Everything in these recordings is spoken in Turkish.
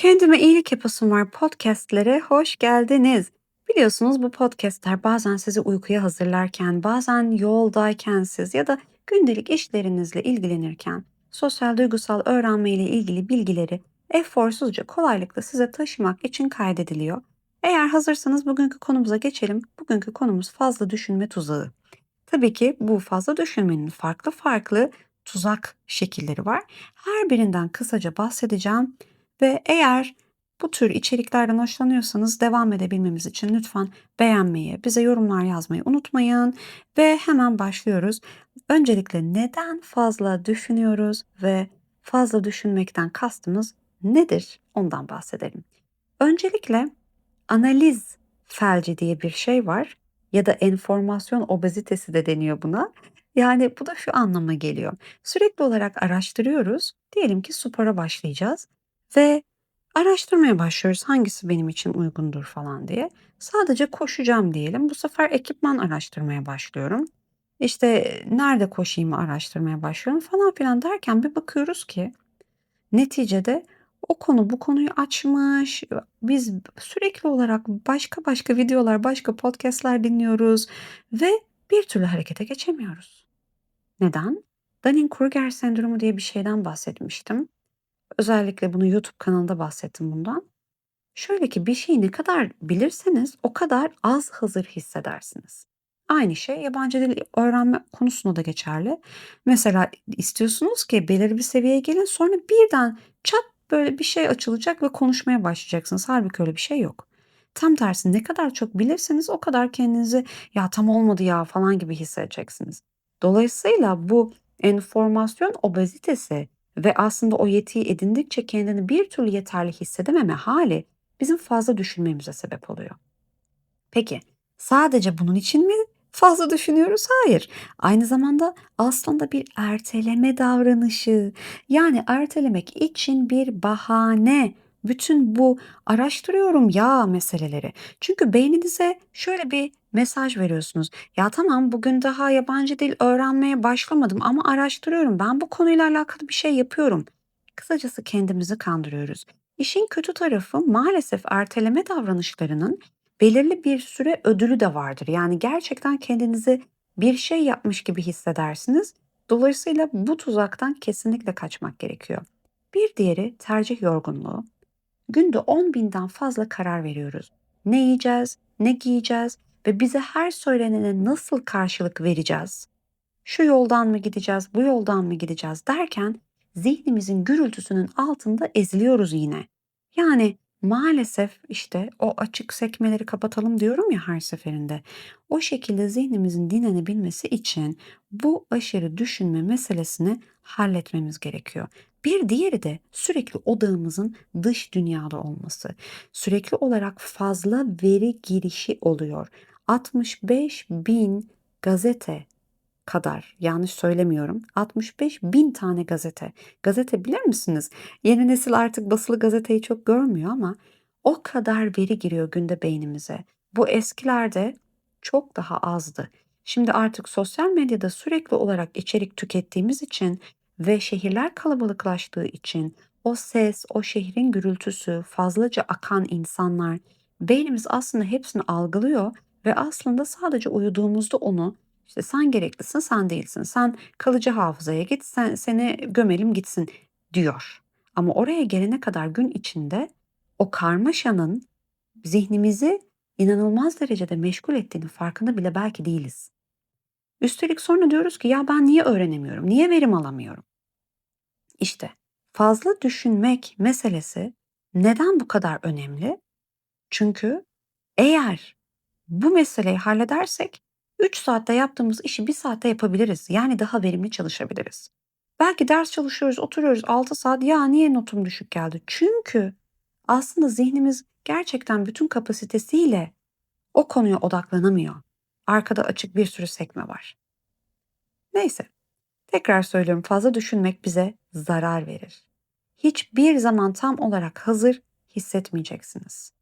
Kendime iyilik yapasım var podcastlere hoş geldiniz. Biliyorsunuz bu podcastler bazen sizi uykuya hazırlarken, bazen yoldayken siz ya da gündelik işlerinizle ilgilenirken sosyal duygusal öğrenme ile ilgili bilgileri eforsuzca kolaylıkla size taşımak için kaydediliyor. Eğer hazırsanız bugünkü konumuza geçelim. Bugünkü konumuz fazla düşünme tuzağı. Tabii ki bu fazla düşünmenin farklı farklı tuzak şekilleri var. Her birinden kısaca bahsedeceğim ve eğer bu tür içeriklerden hoşlanıyorsanız devam edebilmemiz için lütfen beğenmeyi, bize yorumlar yazmayı unutmayın ve hemen başlıyoruz. Öncelikle neden fazla düşünüyoruz ve fazla düşünmekten kastımız nedir? Ondan bahsedelim. Öncelikle analiz felci diye bir şey var ya da enformasyon obezitesi de deniyor buna. Yani bu da şu anlama geliyor. Sürekli olarak araştırıyoruz. Diyelim ki spora başlayacağız ve araştırmaya başlıyoruz hangisi benim için uygundur falan diye. Sadece koşacağım diyelim. Bu sefer ekipman araştırmaya başlıyorum. İşte nerede koşayım araştırmaya başlıyorum falan filan derken bir bakıyoruz ki neticede o konu bu konuyu açmış. Biz sürekli olarak başka başka videolar, başka podcast'ler dinliyoruz ve bir türlü harekete geçemiyoruz. Neden? Dunning-Kruger sendromu diye bir şeyden bahsetmiştim. Özellikle bunu YouTube kanalında bahsettim bundan. Şöyle ki bir şeyi ne kadar bilirseniz o kadar az hazır hissedersiniz. Aynı şey yabancı dil öğrenme konusunda da geçerli. Mesela istiyorsunuz ki belirli bir seviyeye gelin sonra birden çat böyle bir şey açılacak ve konuşmaya başlayacaksınız. Halbuki öyle bir şey yok. Tam tersi ne kadar çok bilirseniz o kadar kendinizi ya tam olmadı ya falan gibi hissedeceksiniz. Dolayısıyla bu enformasyon obezitesi ve aslında o yetiyi edindikçe kendini bir türlü yeterli hissedememe hali bizim fazla düşünmemize sebep oluyor. Peki sadece bunun için mi fazla düşünüyoruz? Hayır. Aynı zamanda aslında bir erteleme davranışı. Yani ertelemek için bir bahane. Bütün bu araştırıyorum ya meseleleri. Çünkü beyninize şöyle bir mesaj veriyorsunuz. Ya tamam bugün daha yabancı dil öğrenmeye başlamadım ama araştırıyorum. Ben bu konuyla alakalı bir şey yapıyorum. Kısacası kendimizi kandırıyoruz. İşin kötü tarafı maalesef erteleme davranışlarının belirli bir süre ödülü de vardır. Yani gerçekten kendinizi bir şey yapmış gibi hissedersiniz. Dolayısıyla bu tuzaktan kesinlikle kaçmak gerekiyor. Bir diğeri tercih yorgunluğu. Günde 10 binden fazla karar veriyoruz. Ne yiyeceğiz, ne giyeceğiz ve bize her söylenene nasıl karşılık vereceğiz? Şu yoldan mı gideceğiz, bu yoldan mı gideceğiz derken zihnimizin gürültüsünün altında eziliyoruz yine. Yani maalesef işte o açık sekmeleri kapatalım diyorum ya her seferinde. O şekilde zihnimizin dinlenebilmesi için bu aşırı düşünme meselesini halletmemiz gerekiyor. Bir diğeri de sürekli odağımızın dış dünyada olması. Sürekli olarak fazla veri girişi oluyor. 65 bin gazete kadar yanlış söylemiyorum 65 bin tane gazete. Gazete bilir misiniz? Yeni nesil artık basılı gazeteyi çok görmüyor ama o kadar veri giriyor günde beynimize. Bu eskilerde çok daha azdı. Şimdi artık sosyal medyada sürekli olarak içerik tükettiğimiz için ve şehirler kalabalıklaştığı için o ses, o şehrin gürültüsü, fazlaca akan insanlar beynimiz aslında hepsini algılıyor ve aslında sadece uyuduğumuzda onu işte sen gereklisin, sen değilsin. Sen kalıcı hafızaya git, sen seni gömelim gitsin diyor. Ama oraya gelene kadar gün içinde o karmaşanın zihnimizi inanılmaz derecede meşgul ettiğini farkında bile belki değiliz. Üstelik sonra diyoruz ki ya ben niye öğrenemiyorum? Niye verim alamıyorum? İşte fazla düşünmek meselesi neden bu kadar önemli? Çünkü eğer bu meseleyi halledersek 3 saatte yaptığımız işi 1 saatte yapabiliriz. Yani daha verimli çalışabiliriz. Belki ders çalışıyoruz, oturuyoruz 6 saat. Ya niye notum düşük geldi? Çünkü aslında zihnimiz gerçekten bütün kapasitesiyle o konuya odaklanamıyor. Arkada açık bir sürü sekme var. Neyse. Tekrar söylüyorum fazla düşünmek bize zarar verir. Hiçbir zaman tam olarak hazır hissetmeyeceksiniz.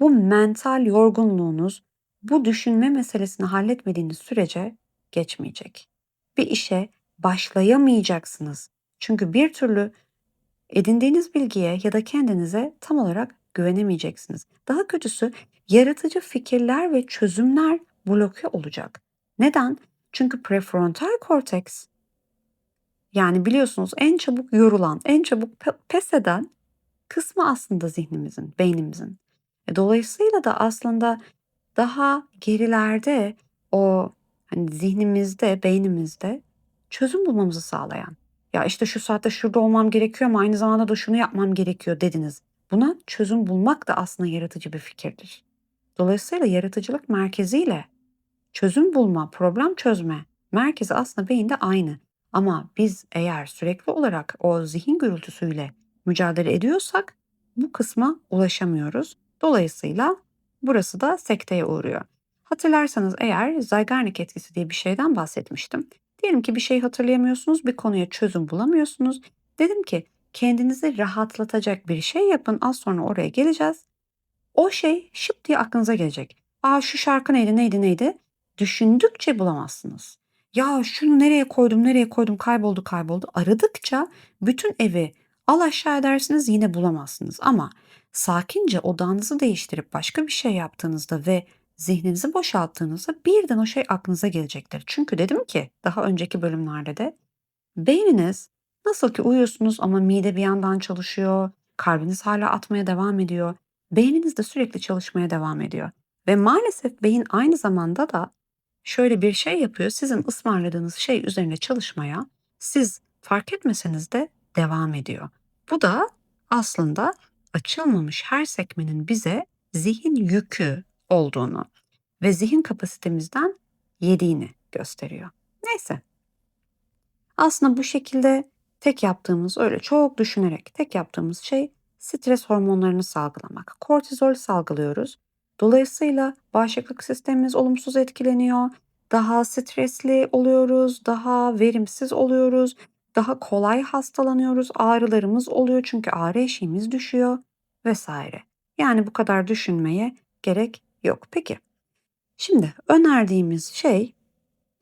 Bu mental yorgunluğunuz bu düşünme meselesini halletmediğiniz sürece geçmeyecek. Bir işe başlayamayacaksınız. Çünkü bir türlü edindiğiniz bilgiye ya da kendinize tam olarak güvenemeyeceksiniz. Daha kötüsü yaratıcı fikirler ve çözümler bloke olacak. Neden? Çünkü prefrontal korteks yani biliyorsunuz en çabuk yorulan, en çabuk pes eden kısmı aslında zihnimizin, beynimizin. E, dolayısıyla da aslında daha gerilerde o hani zihnimizde, beynimizde çözüm bulmamızı sağlayan. Ya işte şu saatte şurada olmam gerekiyor ama aynı zamanda da şunu yapmam gerekiyor dediniz. Buna çözüm bulmak da aslında yaratıcı bir fikirdir. Dolayısıyla yaratıcılık merkeziyle çözüm bulma, problem çözme merkezi aslında beyinde aynı. Ama biz eğer sürekli olarak o zihin gürültüsüyle mücadele ediyorsak bu kısma ulaşamıyoruz. Dolayısıyla burası da sekteye uğruyor. Hatırlarsanız eğer Zeigarnik etkisi diye bir şeyden bahsetmiştim. Diyelim ki bir şey hatırlayamıyorsunuz, bir konuya çözüm bulamıyorsunuz. Dedim ki kendinizi rahatlatacak bir şey yapın. Az sonra oraya geleceğiz. O şey şıp diye aklınıza gelecek. Aa şu şarkı neydi neydi neydi? Düşündükçe bulamazsınız. Ya şunu nereye koydum nereye koydum kayboldu kayboldu. Aradıkça bütün evi al aşağı edersiniz yine bulamazsınız. Ama sakince odağınızı değiştirip başka bir şey yaptığınızda ve zihninizi boşalttığınızda birden o şey aklınıza gelecektir. Çünkü dedim ki daha önceki bölümlerde de beyniniz nasıl ki uyuyorsunuz ama mide bir yandan çalışıyor, kalbiniz hala atmaya devam ediyor. Beyniniz de sürekli çalışmaya devam ediyor. Ve maalesef beyin aynı zamanda da şöyle bir şey yapıyor. Sizin ısmarladığınız şey üzerine çalışmaya siz fark etmeseniz de devam ediyor. Bu da aslında açılmamış her sekmenin bize zihin yükü olduğunu ve zihin kapasitemizden yediğini gösteriyor. Neyse. Aslında bu şekilde tek yaptığımız öyle çok düşünerek tek yaptığımız şey stres hormonlarını salgılamak. Kortizol salgılıyoruz. Dolayısıyla bağışıklık sistemimiz olumsuz etkileniyor. Daha stresli oluyoruz, daha verimsiz oluyoruz, daha kolay hastalanıyoruz, ağrılarımız oluyor çünkü ağrı eşiğimiz düşüyor vesaire. Yani bu kadar düşünmeye gerek yok. Peki. Şimdi önerdiğimiz şey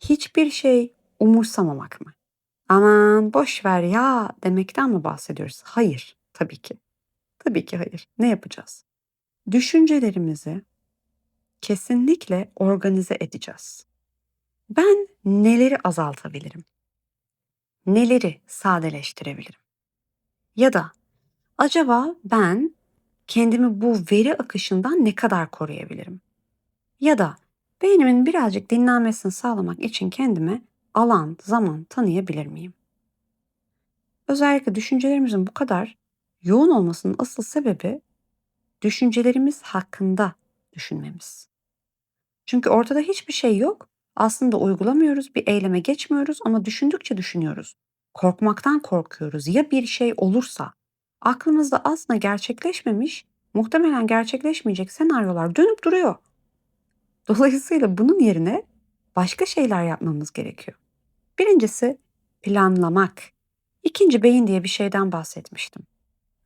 hiçbir şey umursamamak mı? Aman boş ver ya demekten mi bahsediyoruz? Hayır, tabii ki. Tabii ki hayır. Ne yapacağız? Düşüncelerimizi kesinlikle organize edeceğiz. Ben neleri azaltabilirim? Neleri sadeleştirebilirim? Ya da acaba ben kendimi bu veri akışından ne kadar koruyabilirim? Ya da beynimin birazcık dinlenmesini sağlamak için kendime alan, zaman tanıyabilir miyim? Özellikle düşüncelerimizin bu kadar yoğun olmasının asıl sebebi düşüncelerimiz hakkında düşünmemiz. Çünkü ortada hiçbir şey yok. Aslında uygulamıyoruz, bir eyleme geçmiyoruz ama düşündükçe düşünüyoruz. Korkmaktan korkuyoruz. Ya bir şey olursa? Aklımızda aslında gerçekleşmemiş, muhtemelen gerçekleşmeyecek senaryolar dönüp duruyor. Dolayısıyla bunun yerine başka şeyler yapmamız gerekiyor. Birincisi planlamak. İkinci beyin diye bir şeyden bahsetmiştim.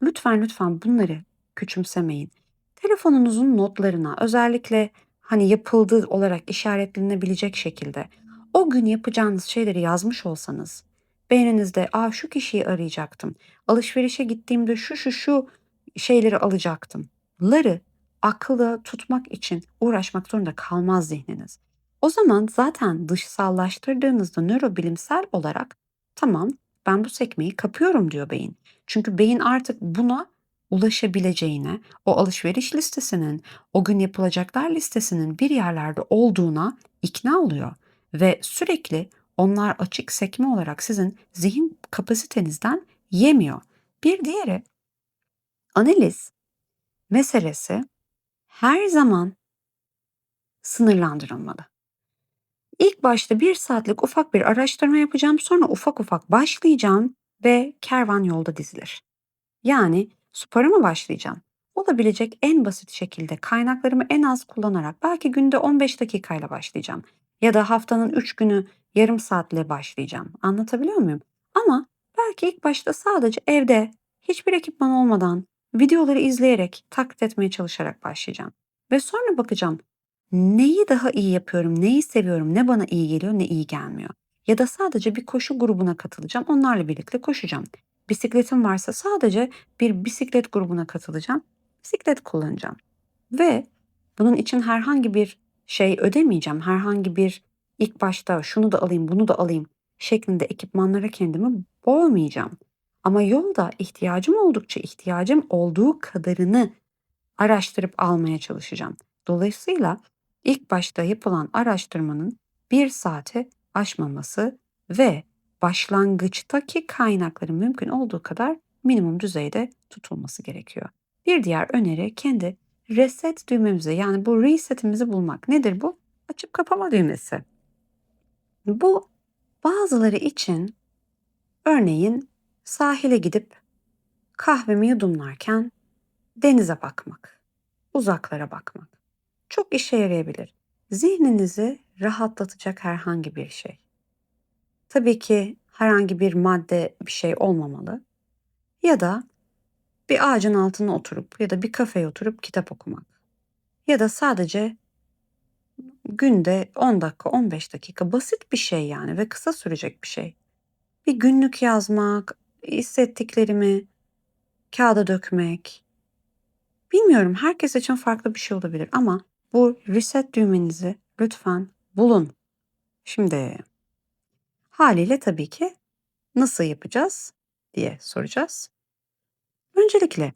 Lütfen lütfen bunları küçümsemeyin. Telefonunuzun notlarına özellikle hani yapıldığı olarak işaretlenebilecek şekilde o gün yapacağınız şeyleri yazmış olsanız beyninizde aa şu kişiyi arayacaktım. Alışverişe gittiğimde şu şu şu şeyleri alacaktım. Ları akılda tutmak için uğraşmak zorunda kalmaz zihniniz. O zaman zaten dışsallaştırdığınızda nörobilimsel olarak tamam ben bu sekmeyi kapıyorum diyor beyin. Çünkü beyin artık buna ulaşabileceğine, o alışveriş listesinin, o gün yapılacaklar listesinin bir yerlerde olduğuna ikna oluyor ve sürekli onlar açık sekme olarak sizin zihin kapasitenizden yemiyor. Bir diğeri analiz meselesi her zaman sınırlandırılmalı. İlk başta bir saatlik ufak bir araştırma yapacağım, sonra ufak ufak başlayacağım ve kervan yolda dizilir. Yani spora mı başlayacağım? Olabilecek en basit şekilde kaynaklarımı en az kullanarak belki günde 15 dakikayla başlayacağım. Ya da haftanın 3 günü yarım saatle başlayacağım. Anlatabiliyor muyum? Ama belki ilk başta sadece evde hiçbir ekipman olmadan videoları izleyerek taklit etmeye çalışarak başlayacağım. Ve sonra bakacağım neyi daha iyi yapıyorum, neyi seviyorum, ne bana iyi geliyor, ne iyi gelmiyor. Ya da sadece bir koşu grubuna katılacağım, onlarla birlikte koşacağım. Bisikletim varsa sadece bir bisiklet grubuna katılacağım. Bisiklet kullanacağım. Ve bunun için herhangi bir şey ödemeyeceğim. Herhangi bir ilk başta şunu da alayım, bunu da alayım şeklinde ekipmanlara kendimi boğmayacağım. Ama yolda ihtiyacım oldukça ihtiyacım olduğu kadarını araştırıp almaya çalışacağım. Dolayısıyla ilk başta yapılan araştırmanın bir saate aşmaması ve başlangıçtaki kaynakların mümkün olduğu kadar minimum düzeyde tutulması gerekiyor. Bir diğer öneri kendi reset düğmemizi yani bu resetimizi bulmak. Nedir bu? Açıp kapama düğmesi. Bu bazıları için örneğin sahile gidip kahvemi yudumlarken denize bakmak, uzaklara bakmak çok işe yarayabilir. Zihninizi rahatlatacak herhangi bir şey. Tabii ki herhangi bir madde bir şey olmamalı. Ya da bir ağacın altına oturup ya da bir kafeye oturup kitap okumak. Ya da sadece günde 10 dakika, 15 dakika basit bir şey yani ve kısa sürecek bir şey. Bir günlük yazmak, hissettiklerimi kağıda dökmek. Bilmiyorum herkes için farklı bir şey olabilir ama bu reset düğmenizi lütfen bulun. Şimdi haliyle tabii ki nasıl yapacağız diye soracağız. Öncelikle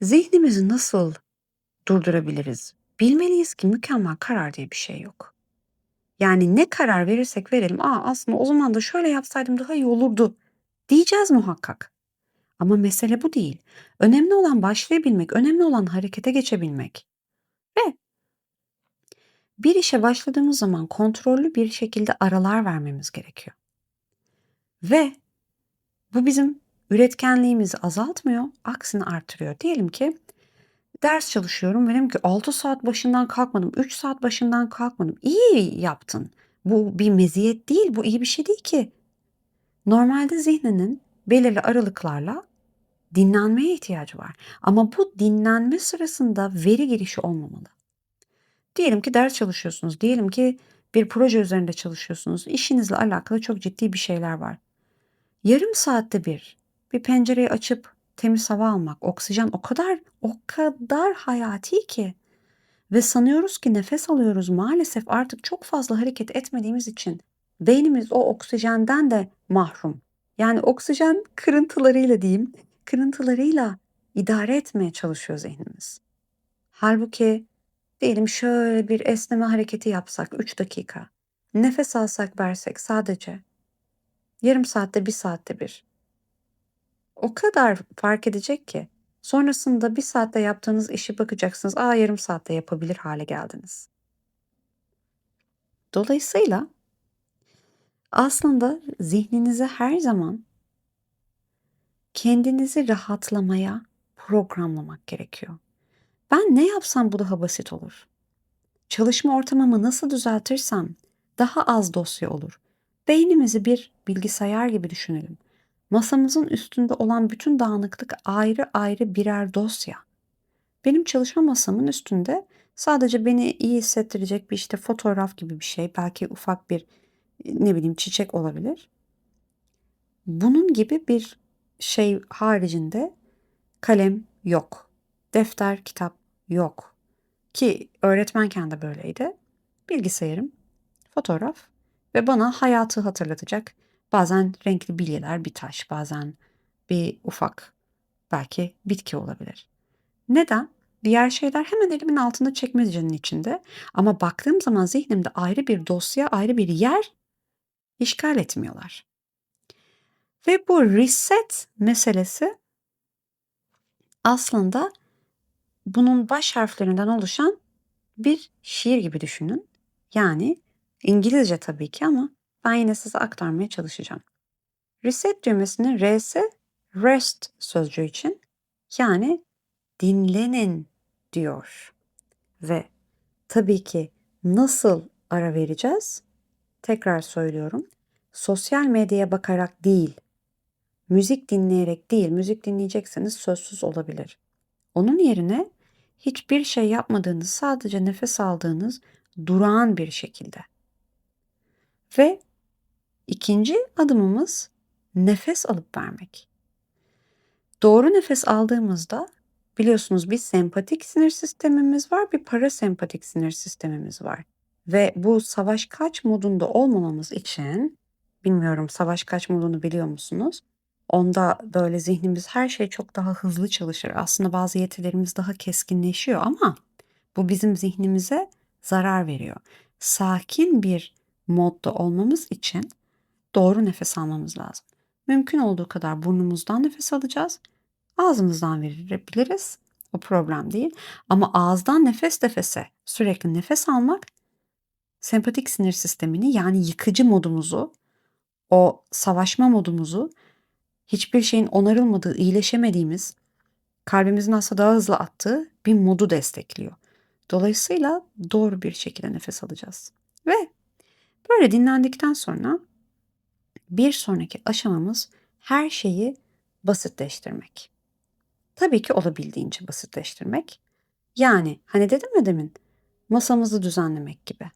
zihnimizi nasıl durdurabiliriz? Bilmeliyiz ki mükemmel karar diye bir şey yok. Yani ne karar verirsek verelim, aa aslında o zaman da şöyle yapsaydım daha iyi olurdu diyeceğiz muhakkak. Ama mesele bu değil. Önemli olan başlayabilmek, önemli olan harekete geçebilmek. Bir işe başladığımız zaman kontrollü bir şekilde aralar vermemiz gerekiyor. Ve bu bizim üretkenliğimizi azaltmıyor, aksine artırıyor. Diyelim ki ders çalışıyorum dedim ki 6 saat başından kalkmadım, 3 saat başından kalkmadım. İyi yaptın. Bu bir meziyet değil, bu iyi bir şey değil ki. Normalde zihninin belirli aralıklarla dinlenmeye ihtiyacı var. Ama bu dinlenme sırasında veri girişi olmamalı. Diyelim ki ders çalışıyorsunuz, diyelim ki bir proje üzerinde çalışıyorsunuz, işinizle alakalı çok ciddi bir şeyler var. Yarım saatte bir, bir pencereyi açıp temiz hava almak, oksijen o kadar o kadar hayati ki. Ve sanıyoruz ki nefes alıyoruz maalesef artık çok fazla hareket etmediğimiz için beynimiz o oksijenden de mahrum. Yani oksijen kırıntılarıyla diyeyim, kırıntılarıyla idare etmeye çalışıyor zihnimiz. Halbuki diyelim şöyle bir esneme hareketi yapsak 3 dakika. Nefes alsak versek sadece. Yarım saatte bir saatte bir. O kadar fark edecek ki. Sonrasında bir saatte yaptığınız işi bakacaksınız. Aa yarım saatte yapabilir hale geldiniz. Dolayısıyla aslında zihninizi her zaman kendinizi rahatlamaya programlamak gerekiyor. Ben ne yapsam bu daha basit olur. Çalışma ortamımı nasıl düzeltirsem daha az dosya olur. Beynimizi bir bilgisayar gibi düşünelim. Masamızın üstünde olan bütün dağınıklık ayrı ayrı birer dosya. Benim çalışma masamın üstünde sadece beni iyi hissettirecek bir işte fotoğraf gibi bir şey, belki ufak bir ne bileyim çiçek olabilir. Bunun gibi bir şey haricinde kalem yok. Defter, kitap yok. Ki öğretmenken de böyleydi. Bilgisayarım, fotoğraf ve bana hayatı hatırlatacak bazen renkli bilyeler, bir taş, bazen bir ufak belki bitki olabilir. Neden? Diğer şeyler hemen elimin altında çekmecenin içinde ama baktığım zaman zihnimde ayrı bir dosya, ayrı bir yer işgal etmiyorlar. Ve bu reset meselesi aslında bunun baş harflerinden oluşan bir şiir gibi düşünün. Yani İngilizce tabii ki ama ben yine size aktarmaya çalışacağım. Reset düğmesinin R'si rest sözcüğü için yani dinlenin diyor. Ve tabii ki nasıl ara vereceğiz? Tekrar söylüyorum. Sosyal medyaya bakarak değil, müzik dinleyerek değil, müzik dinleyecekseniz sözsüz olabilir. Onun yerine hiçbir şey yapmadığınız, sadece nefes aldığınız durağan bir şekilde. Ve ikinci adımımız nefes alıp vermek. Doğru nefes aldığımızda biliyorsunuz bir sempatik sinir sistemimiz var, bir parasempatik sinir sistemimiz var. Ve bu savaş kaç modunda olmamamız için, bilmiyorum savaş kaç modunu biliyor musunuz? Onda böyle zihnimiz her şey çok daha hızlı çalışır. Aslında bazı yetilerimiz daha keskinleşiyor ama bu bizim zihnimize zarar veriyor. Sakin bir modda olmamız için doğru nefes almamız lazım. Mümkün olduğu kadar burnumuzdan nefes alacağız. Ağzımızdan verebiliriz. O problem değil. Ama ağızdan nefes nefese sürekli nefes almak sempatik sinir sistemini yani yıkıcı modumuzu, o savaşma modumuzu, hiçbir şeyin onarılmadığı, iyileşemediğimiz, kalbimizin aslında daha hızlı attığı bir modu destekliyor. Dolayısıyla doğru bir şekilde nefes alacağız. Ve böyle dinlendikten sonra bir sonraki aşamamız her şeyi basitleştirmek. Tabii ki olabildiğince basitleştirmek. Yani hani dedim ya demin masamızı düzenlemek gibi.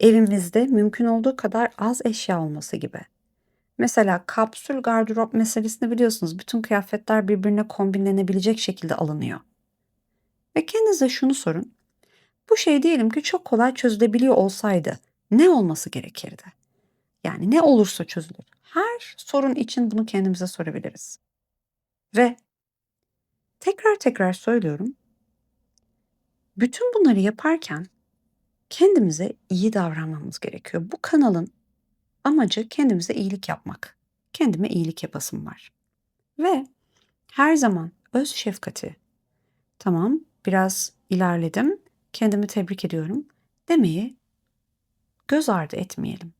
Evimizde mümkün olduğu kadar az eşya olması gibi. Mesela kapsül gardırop meselesini biliyorsunuz. Bütün kıyafetler birbirine kombinlenebilecek şekilde alınıyor. Ve kendinize şunu sorun. Bu şey diyelim ki çok kolay çözülebiliyor olsaydı ne olması gerekirdi? Yani ne olursa çözülür. Her sorun için bunu kendimize sorabiliriz. Ve tekrar tekrar söylüyorum. Bütün bunları yaparken kendimize iyi davranmamız gerekiyor. Bu kanalın amacı kendimize iyilik yapmak. Kendime iyilik yapasım var. Ve her zaman öz şefkati, tamam biraz ilerledim, kendimi tebrik ediyorum demeyi göz ardı etmeyelim.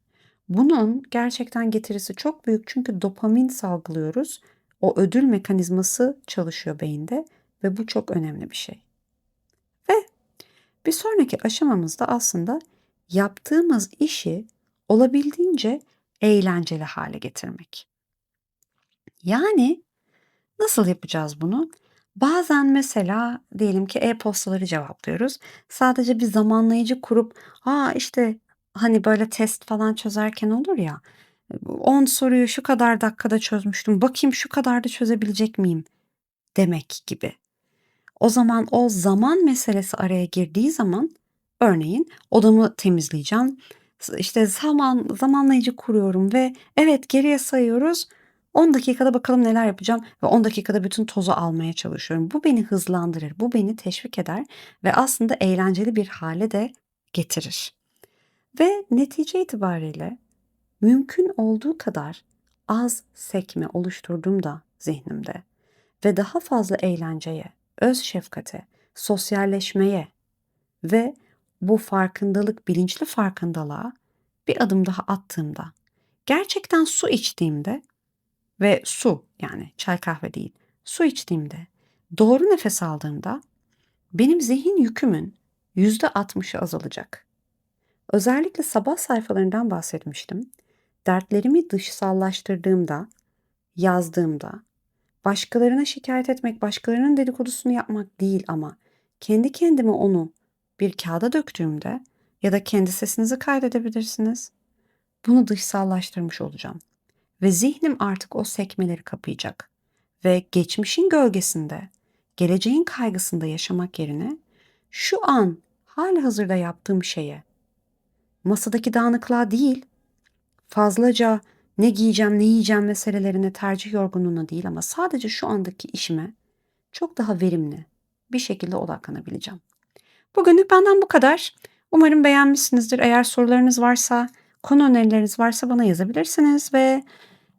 Bunun gerçekten getirisi çok büyük çünkü dopamin salgılıyoruz. O ödül mekanizması çalışıyor beyinde ve bu çok önemli bir şey. Ve bir sonraki aşamamızda aslında yaptığımız işi olabildiğince eğlenceli hale getirmek. Yani nasıl yapacağız bunu? Bazen mesela diyelim ki e-postaları cevaplıyoruz. Sadece bir zamanlayıcı kurup, "A, işte, hani, böyle test falan çözerken olur ya, 10 soruyu şu kadar dakikada çözmüştüm, bakayım şu kadar da çözebilecek miyim?" demek gibi. O zaman o zaman meselesi araya girdiği zaman örneğin odamı temizleyeceğim. İşte zaman zamanlayıcı kuruyorum ve evet geriye sayıyoruz. 10 dakikada bakalım neler yapacağım ve 10 dakikada bütün tozu almaya çalışıyorum. Bu beni hızlandırır, bu beni teşvik eder ve aslında eğlenceli bir hale de getirir. Ve netice itibariyle mümkün olduğu kadar az sekme oluşturduğumda zihnimde ve daha fazla eğlenceye, öz şefkate, sosyalleşmeye ve bu farkındalık, bilinçli farkındalığa bir adım daha attığımda, gerçekten su içtiğimde ve su yani çay kahve değil, su içtiğimde, doğru nefes aldığımda benim zihin yükümün yüzde 60'ı azalacak. Özellikle sabah sayfalarından bahsetmiştim. Dertlerimi dışsallaştırdığımda, yazdığımda, başkalarına şikayet etmek, başkalarının dedikodusunu yapmak değil ama kendi kendime onu bir kağıda döktüğümde ya da kendi sesinizi kaydedebilirsiniz. Bunu dışsallaştırmış olacağım. Ve zihnim artık o sekmeleri kapayacak. Ve geçmişin gölgesinde, geleceğin kaygısında yaşamak yerine şu an hali hazırda yaptığım şeye, masadaki dağınıklığa değil, fazlaca ne giyeceğim, ne yiyeceğim meselelerine tercih yorgunluğuna değil ama sadece şu andaki işime çok daha verimli bir şekilde odaklanabileceğim. Bugünlük benden bu kadar. Umarım beğenmişsinizdir. Eğer sorularınız varsa, konu önerileriniz varsa bana yazabilirsiniz ve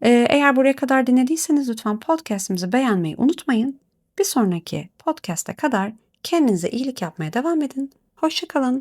e, eğer buraya kadar dinlediyseniz lütfen podcast'imizi beğenmeyi unutmayın. Bir sonraki podcast'e kadar kendinize iyilik yapmaya devam edin. Hoşçakalın.